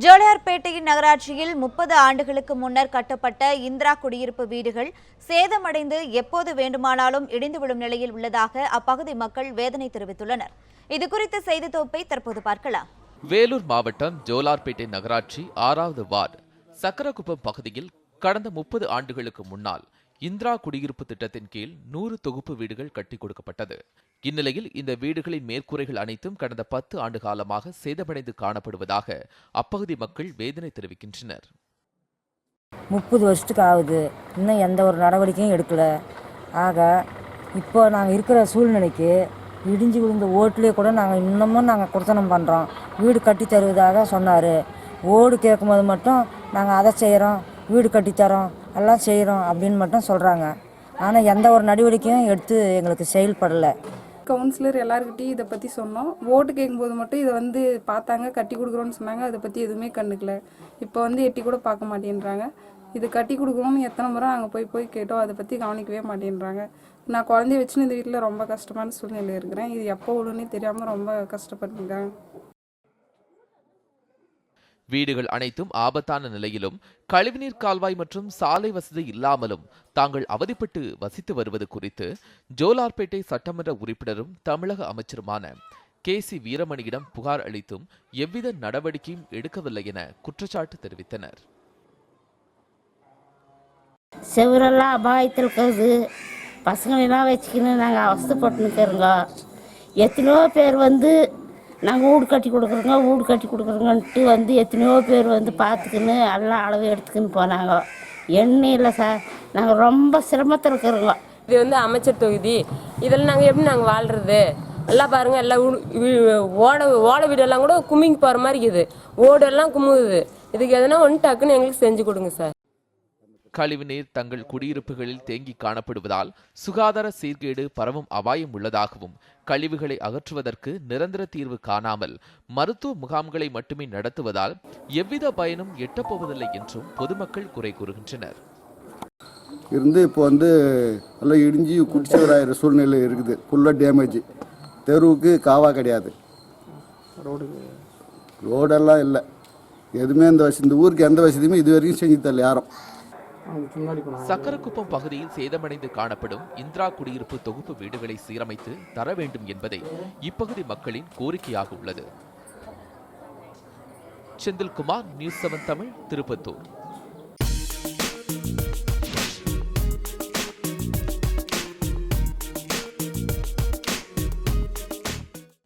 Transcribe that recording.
ஜோலியார்பேட்டையின் நகராட்சியில் முப்பது ஆண்டுகளுக்கு முன்னர் கட்டப்பட்ட இந்திரா குடியிருப்பு வீடுகள் சேதமடைந்து எப்போது வேண்டுமானாலும் இடிந்து விழும் நிலையில் உள்ளதாக அப்பகுதி மக்கள் வேதனை தெரிவித்துள்ளனர். இதுகுறித்த செய்தி தொகுப்பை தற்போது பார்க்கலாம். வேலூர் மாவட்டம் ஜோலார்பேட்டை நகராட்சி ஆறாவது வார்டு சக்கரகுப்பம் பகுதியில் கடந்த முப்பது ஆண்டுகளுக்கு முன்னால் இந்திரா குடியிருப்பு திட்டத்தின் கீழ் நூறு தொகுப்பு வீடுகள் கட்டி கொடுக்கப்பட்டது. இந்நிலையில் இந்த வீடுகளின் மேற்கூரைகள் அனைத்தும் கடந்த பத்து ஆண்டு காலமாக சேதமடைந்து காணப்படுவதாக அப்பகுதி மக்கள் வேதனை தெரிவிக்கின்றனர். முப்பது வருஷத்துக்கு ஆகுது. இன்னும் எந்த ஒரு நடவடிக்கையும் எடுக்கல. ஆக இப்போ நாங்கள் இருக்கிற சூழ்நிலைக்கு இடிஞ்சு விழுந்த ஓட்டுலேயே கூட நாங்கள் இன்னமும் நாங்கள் குடுத்தனம் பண்ணுறோம் வீடு கட்டி தருவதாக சொன்னார். ஓடு கேட்கும்போது மட்டும் நாங்கள் அதை செய்கிறோம் வீடு கட்டித்தரோம் எல்லாம் செய்கிறோம் அப்படின்னு மட்டும் சொல்கிறாங்க ஆனால் எந்த ஒரு நடவடிக்கையும் எடுத்து எங்களுக்கு செயல்படலை. கவுன்சிலர் எல்லாருக்கிட்டையும் இதை பற்றி சொன்னோம். ஓட்டு கேட்கும்போது மட்டும் இதை வந்து பார்த்தாங்க கட்டி கொடுக்குறோன்னு சொன்னாங்க. அதை பற்றி எதுவுமே கண்டுக்கல. இப்போ வந்து எட்டி கூட பார்க்க மாட்டேன்றாங்க. இது கட்டி கொடுக்குறோம்னு எத்தனை முறை அங்கே போய் போய் கேட்டோம். அதை பற்றி கவனிக்கவே மாட்டேன்றாங்க. நான் குழந்தைய வச்சுன்னு இந்த வீட்டில் ரொம்ப கஷ்டமான சூழ்நிலையில் இருக்கிறேன். இது எப்போ விழுன்னே தெரியாமல் ரொம்ப கஷ்டப்பட்டுருக்கேன் வீடுகள் அனைத்தும் ஆபத்தான நிலையிலும் கழிவுநீர் கால்வாய் மற்றும் சாலை வசதி இல்லாமலும் தாங்கள் அவதிப்பட்டு வசித்து வருவது குறித்து ஜோலார்பேட்டை சட்டமன்ற உறுப்பினரும் தமிழக அமைச்சருமான கே சி வீரமணியிடம் புகார் அளித்தும் எவ்வித நடவடிக்கையும் எடுக்கவில்லை என குற்றச்சாட்டு தெரிவித்தனர். செவரெல்லாம் அபாயத்தில் இருக்குது. பசங்களெல்லாம் வச்சுக்கின்னு நாங்கள் அவஸ்தைப்பட்டு இருக்கிறோங்க எத்தனையோ பேர் வந்து நாங்கள் வீடு கட்டி கொடுக்குறோங்க வீடு கட்டி கொடுக்குறோங்கன்ட்டு வந்து எத்தனையோ பேர் வந்து பார்த்துக்கின்னு எல்லாம் அளவு எடுத்துக்கின்னு போனாங்க. என்ன இல்லை சார் நாங்கள் ரொம்ப சிரமத்தில் இருக்கிறோங்க. இது வந்து அமைச்சர் தொகுதி. இதில் நாங்கள் எப்படி நாங்கள் வாழ்றது? எல்லாம் பாருங்கள் எல்லாம் ஓட ஓட வீடெல்லாம் கூட கும்மிங்க போகிற மாதிரி இருக்குது. ஓடெல்லாம் கும்முது இதுக்கு எதனா ஒன்று டக்குன்னு எங்களுக்கு செஞ்சு கொடுங்க சார். கழிவுநீர் தங்கள் குடியிருப்புகளில் தேங்கி காணப்படுவதால் சுகாதார சீர்கேடு பரவும் அபாயம் உள்ளதாகவும் கழிவுகளை அகற்றுவதற்கு நிரந்தர தீர்வு காணாமல் மருத்துவ முகாம்களை மட்டுமே நடத்துவதால் எவ்வித பயனும் எட்டப்போவதில்லை என்றும் பொதுமக்கள் குறை கூறுகின்றனர். இருந்து இப்போ வந்து எல்லாம் இடிஞ்சு குடிச்சவராயிர சூழ்நிலை இருக்குது. ஃபுல்லாக டேமேஜ் தெருவுக்கு காவா கிடையாது. ரோடெல்லாம் இல்லை. எதுவுமே இந்த வசதி இந்த ஊருக்கு எந்த வசதியுமே இது வரைக்கும் செஞ்சு தரல யாரும். சக்கரக்குப்பம் பகுதியில் சேதமடைந்து காணப்படும் இந்திரா குடியிருப்பு தொகுப்பு வீடுகளை சீரமைத்து தர வேண்டும் என்பதே இப்பகுதி மக்களின் கோரிக்கையாக உள்ளது. Senthilkumar news seven Tamil Tirupattur.